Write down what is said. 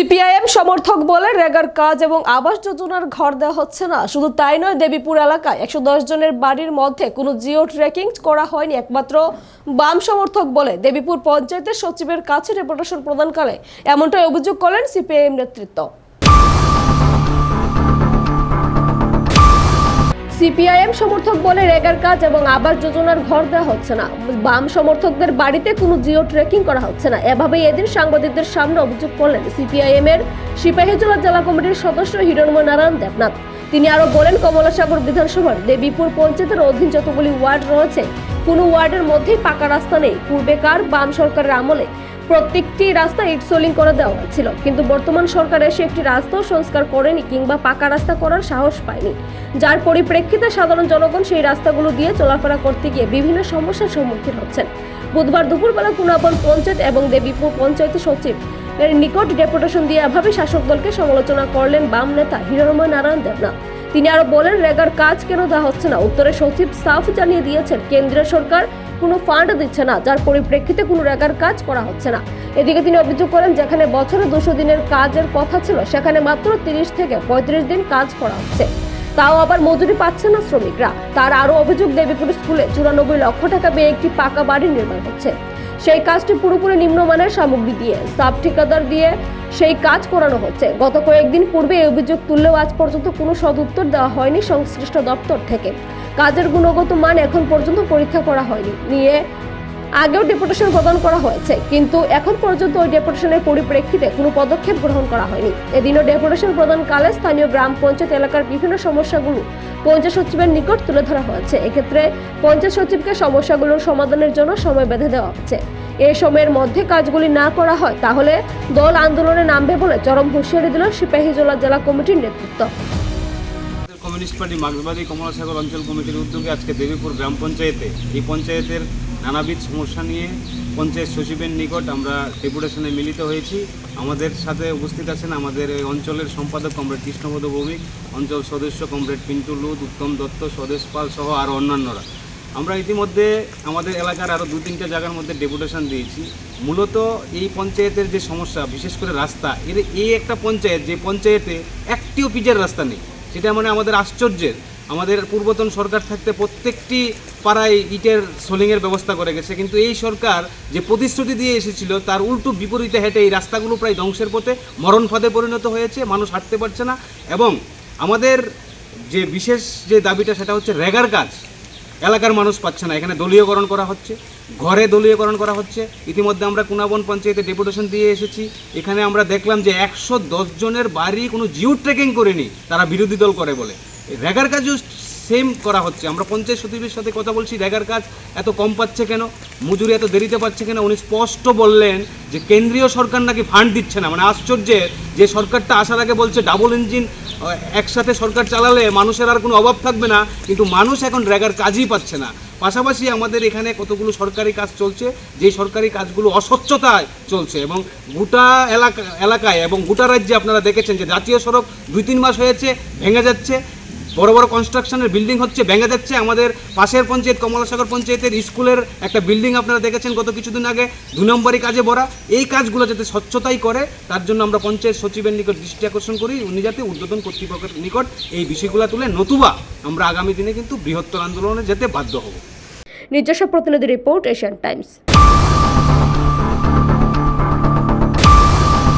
CPIM সমর্থক বলে রেগার কাজ এবং আবাস যোজনার ঘর দেওয়া হচ্ছে না। শুধু তাই নয়, দেবীপুর এলাকায় একশো দশ জনের বাড়ির মধ্যে কোনো জিও ট্রেকিং করা হয়নি। একমাত্র বাম সমর্থক বলে দেবীপুর পঞ্চায়েতের সচিবের কাছে রেপুটেশন প্রদানকালে এমনটাই অভিযোগ করেন সিপিআইএম নেতৃত্ব। সিপিআইএম সমর্থক বলে রেগার কাজ এবং আবাস যোজনার ঘর দেওয়া হচ্ছে না। বাম সমর্থকদের বাড়িতে কোনো জিও ট্রেকিং করা হচ্ছে না। এভাবেই এদিন সাংবাদিকদের সামনে অভিযোগ করলেন সিপিআইএম এর সিপাহীজলা জেলা কমিটির সদস্য হিরণময় নারায়ণ দেবনাথ। তিনি আরও বলেন, কমলাসাগর বিধানসভার দেবীপুর পঞ্চায়েতের অধীন যতগুলি ওয়ার্ড রয়েছে, কোনো ওয়ার্ডের মধ্যেই পাকা রাস্তা নেই। পূর্বেকার বাম সরকারের আমলে প্রত্যেকটি রাস্তা ইট সোলিং করে দেওয়া হয়েছিল, কিন্তু বর্তমান সরকার এসে একটি রাস্তাও সংস্কার করেনি কিংবা পাকা রাস্তা করার সাহস পায়নি। যার পরিপ্রেক্ষিতে সাধারণ জনগণ সেই রাস্তাগুলো দিয়ে চলাফেরা করতে গিয়ে বিভিন্ন সমস্যার সম্মুখীন হচ্ছেন। বুধবার দুপুরবেলা কুনাবন পঞ্চায়েত এবং দেবীপুর পঞ্চায়েত সচিব এর নিকট ডেপুটেশন দিয়ে এভাবে শাসক দলকে সমালোচনা করলেন বাম নেতা হিরণময় নারায়ণ দেবনাথ। তিনি আরও বলেন, রেগার কাজ কেন দেওয়া হচ্ছে না? উত্তরে সচিব সাফ জানিয়ে দিয়েছেন, কেন্দ্রীয় সরকার কোনো ফান্ড দিচ্ছে না, যার পরিপ্রেক্ষিতে কোনো রেগার কাজ করা হচ্ছে না। এদিকে তিনি অভিযোগ করেন, যেখানে বছরে দুশো দিনের কাজের কথা ছিল, সেখানে মাত্র তিরিশ থেকে পঁয়ত্রিশ দিন কাজ করা হচ্ছে। তাও আবার মজুরি পাচ্ছে না শ্রমিকরা। তার আরও অভিযোগ, দেবীপুর স্কুলে চুরানব্বই লক্ষ টাকা ব্যয়ে একটি পাকা বাড়ি নির্মাণ হচ্ছে। সেই কাজটি পুরোপুরি নিম্নমানের সামগ্রী দিয়ে, সাব ঠিকাদার দিয়ে সেই কাজ করানো হচ্ছে। গত কয়েকদিন পূর্বে এই অভিযোগ তুললেও আজ পর্যন্ত কোনো সদুত্তর দেওয়া হয়নি সংশ্লিষ্ট দপ্তর থেকে। কাজের গুণগত মান এখন পর্যন্ত পরীক্ষা করা হয়নি। নিয়ে আগেও ডেপুটেশন প্রদান করা হয়েছে, কিন্তু এখন পর্যন্ত ওই ডেপুটেশনের পরিপ্রেক্ষিতে কোনো পদক্ষেপ গ্রহণ করা হয়নি। এদিনও ডেপুটেশন প্রদানকালে স্থানীয় গ্রাম পঞ্চায়েত এলাকার বিভিন্ন সমস্যাগুলো পঞ্চায়েত সচিবের নিকট তুলে ধরা হয়েছে। এক্ষেত্রে পঞ্চায়েত সচিবকে সমস্যাগুলোর সমাধানের জন্য সময় বেঁধে দেওয়া হচ্ছে। এই সময়ের মধ্যে কাজগুলি না করা হয়, তাহলে দল আন্দোলনে নামবে বলে চরম হুঁশিয়ারি দিল সিপাহীজলা জেলা কমিটির নেতৃত্ব। কমিউনিস্ট পার্টি মার্ক্সবাদী কমলাসাগর অঞ্চল কমিটির উদ্যোগে আজকে দেবীপুর গ্রাম পঞ্চায়েতে এই পঞ্চায়েতের নানাবিধ সমস্যা নিয়ে পঞ্চায়েত সচিবের নিকট আমরা ডেপুটেশনে মিলিত হয়েছি। আমাদের সাথে উপস্থিত আছেন আমাদের অঞ্চলের সম্পাদক কমরেড কৃষ্ণপদ ভৌমিক, অঞ্চল সদস্য কমরেড পিন্টু লুদ উত্তম দত্ত, স্বদেশ পাল সহ আরও অন্যান্যরা। আমরা ইতিমধ্যে আমাদের এলাকার আরও দু তিনটা জায়গার মধ্যে ডেপুটেশন দিয়েছি। মূলত এই পঞ্চায়েতের যে সমস্যা, বিশেষ করে রাস্তা, এর এই একটা পঞ্চায়েত, যে পঞ্চায়েতে একটিও পিচের রাস্তা নেই। সেটা মানে আমাদের আশ্চর্যের। আমাদের পূর্বতন সরকার থাকতে প্রত্যেকটি পাড়ায় ইটের সোলিংয়ের ব্যবস্থা করে গেছে। কিন্তু এই সরকার যে প্রতিশ্রুতি দিয়ে এসেছিল, তার উল্টো বিপরীতে হেঁটে এই রাস্তাগুলো প্রায় ধ্বংসের পথে মরণ ফাঁদে পরিণত হয়েছে, মানুষ হাঁটতে পারছে না। এবং আমাদের যে বিশেষ যে দাবিটা, সেটা হচ্ছে রেগার কাজ। এলাকার মানুষ পাচ্ছে না। এখানে দলীয়করণ করা হচ্ছে, ঘরে দলীয়করণ করা হচ্ছে। ইতিমধ্যে আমরা কুনাবন পঞ্চায়েতে ডেপুটেশন দিয়ে এসেছি। এখানে আমরা দেখলাম যে একশো জনের বাড়ি কোনো জিও ট্রেকিং করেনি, তারা বিরোধী দল করে বলে। রেগার কাজও সেম করা হচ্ছে। আমরা পঞ্চায়েত সচিবের সাথে কথা বলছি, র্যাগার কাজ এত কম পাচ্ছে কেন? মজুরি এত দেরিতে পাচ্ছে কেন? উনি স্পষ্ট বললেন যে কেন্দ্রীয় সরকার নাকি ফান্ড দিচ্ছে না। মানে আশ্চর্যের যে সরকারটা আসার আগে বলছে ডাবল ইঞ্জিন একসাথে সরকার চালালে মানুষের আর কোনো অভাব থাকবে না, কিন্তু মানুষ এখন র্যাগার কাজই পাচ্ছে না। পাশাপাশি আমাদের এখানে কতগুলো সরকারি কাজ চলছে, যেই সরকারি কাজগুলো অস্বচ্ছতায় চলছে এবং গোটা এলাকা এলাকায় এবং গোটা রাজ্যে আপনারা দেখেছেন যে জাতীয় সড়ক দুই তিন মাস হয়েছে, ভেঙে যাচ্ছে। বড় বড় কনস্ট্রাকশনের বিল্ডিং হচ্ছে, ভেঙে যাচ্ছে। আমাদের পাশের পঞ্চায়েত, কমলাসাগর পঞ্চায়েতের স্কুলের একটা বিল্ডিং আপনারা দেখেছেন গত কিছুদিন আগে, দু নম্বরই কাজে ভরা। এই কাজগুলো যাতে স্বচ্ছতাই করে, তার জন্য আমরা পঞ্চায়েত সচিবের নিকট দৃষ্টি আকর্ষণ করি। উনি যাতে উদ্বোধন কর্তৃপক্ষের নিকট এই বিষয়গুলো তুলে নতুবা আমরা আগামী দিনে কিন্তু বৃহত্তর আন্দোলনে যেতে বাধ্য হব। নিজস্ব প্রতিনিধি রিপোর্ট এশিয়ান টাইমস